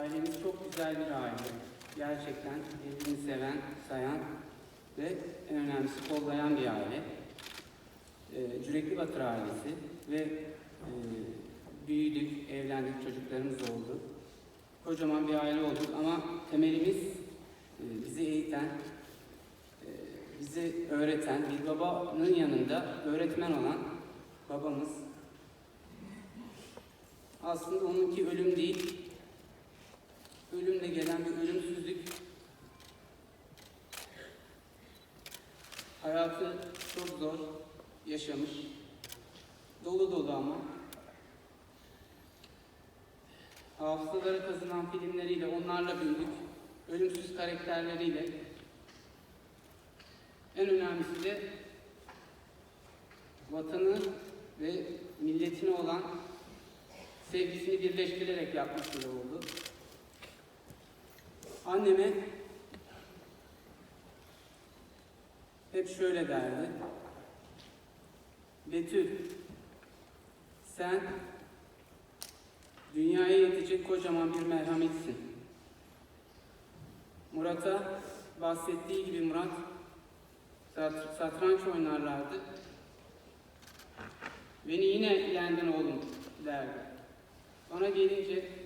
Ailemiz çok güzel bir aile. Gerçekten birbirini seven, sayan ve en önemlisi kollayan bir aile. Ee, Cürekli Batır ailesi ve e, büyüdük, evlendik, çocuklarımız oldu. Kocaman bir aile olduk ama temelimiz e, bizi eğiten, e, bizi öğreten, bir babanın yanında öğretmen olan babamız. Aslında onunki ölüm değil, ölümle gelen bir ölümsüzlük. Hayatı çok zor yaşamış, dolu dolu ama. Hafızalara kazınan filmleriyle, onlarla büyüdük. Ölümsüz karakterleriyle. En önemlisi de vatanı ve milletine olan sevgisini birleştirerek yapması da oldu. Anneme hep şöyle derdi. Betül, sen dünyaya yetecek kocaman bir merhametsin. Murat'a bahsettiği gibi Murat sat- satranç oynarlardı. Beni yine yendin oğlum derdi. Bana gelince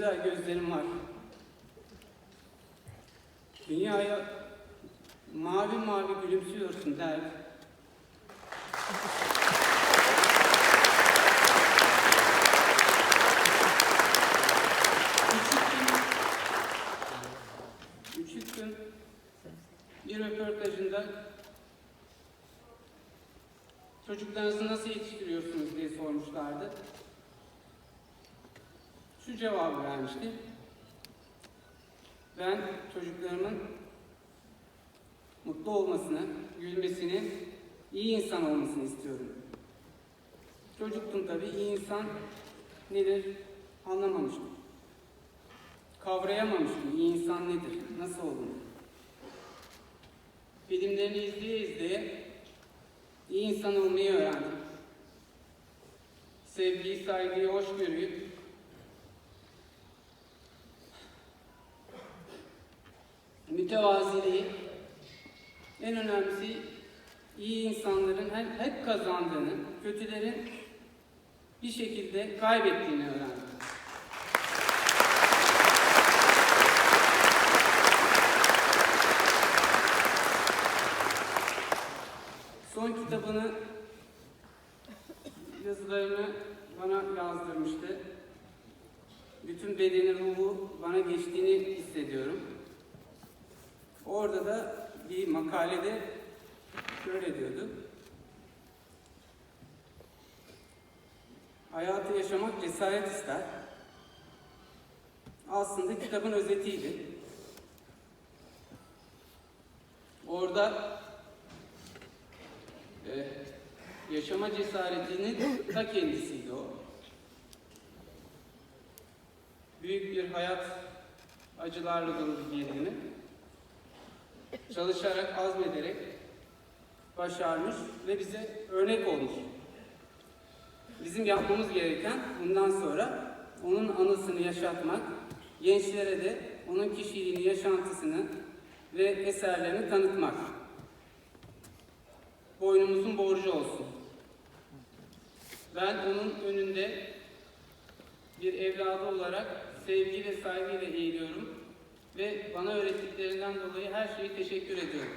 güzel gözlerim var. Dünyaya mavi mavi gülümsüyorsun. Küçüktüm. Küçüktüm. Bir röportajında çocuklarınızı nasıl yetiştiriyorsunuz diye sormuşlardı. Cevabı vermişti. Ben çocuklarımın mutlu olmasını, gülmesini, iyi insan olmasını istiyorum. Çocuktum tabii, iyi insan nedir anlamamıştım. Kavrayamamıştım, iyi insan nedir, nasıl olunur. Filmlerini izleye izleye iyi insan olmayı öğrendim. Sevgiyi, saygıyı, hoşgörüyü, mütevaziliği, en önemlisi iyi insanların hep, hep kazandığını, kötülerin bir şekilde kaybettiğini öğrendim. Son kitabını yazılarını bana yazdırmıştı. Bütün bedeni ruhu bana geçtiğini hissediyorum. Orada da bir makalede şöyle diyordu. Hayatı yaşamak cesaret ister. Aslında kitabın özetiydi. Orada e, yaşama cesaretinin ta kendisiydi o. Büyük bir hayat acılarla dolu bir gerilimi çalışarak, azmederek başarmış ve bize örnek olmuş. Bizim yapmamız gereken bundan sonra onun anısını yaşatmak, gençlere de onun kişiliğini, yaşantısını ve eserlerini tanıtmak. Boynumuzun borcu olsun. Ben onun önünde bir evladı olarak sevgi ve saygıyla eğiliyorum ve bana öğrettiklerinden dolayı her şeyi teşekkür ediyorum.